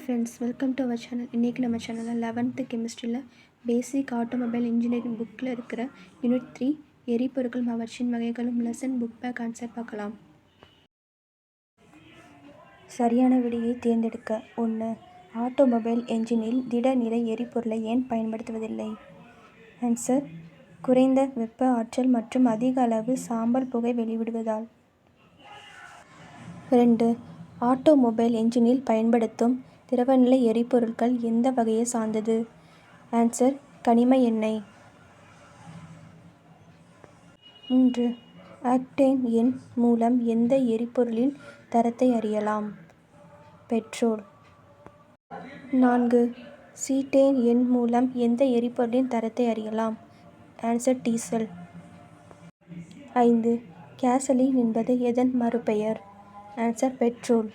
Friends welcome to our channel இன்றைக்கி நம்ம சேனலில் லெவன்த்து கெமிஸ்ட்ரியில் பேசிக் ஆட்டோமொபைல் இன்ஜினியரிங் புக்கில் இருக்கிற யூனிட் த்ரீ எரிபொருட்கள் அவற்றின் வகைகளும் லெசன் புக் பேக் ஆன்சர் பார்க்கலாம். சரியான விடையை தேர்ந்தெடுக்க. ஒன்று ஆட்டோமொபைல் என்ஜினில் திடநிலை எரிபொருளை ஏன் பயன்படுத்துவதில்லை? ஆன்சர் குறைந்த வெப்ப ஆற்றல் மற்றும் அதிக அளவு சாம்பல் புகை வெளிவிடுவதால். ரெண்டு ஆட்டோமொபைல் என்ஜினில் பயன்படுத்தும் திரவநிலை எரிபொருட்கள் எந்த வகையை சார்ந்தது? ஆன்சர் கனிம எண்ணெய். மூன்று ஆக்டேன் எண் மூலம் எந்த எரிபொருளின் தரத்தை அறியலாம்? பெட்ரோல் நான்கு சீட்டேன் எண் மூலம் எந்த எரிபொருளின் தரத்தை அறியலாம்? Answer diesel. ஐந்து கேசலின் என்பது எதன் மறுபெயர்? Answer petrol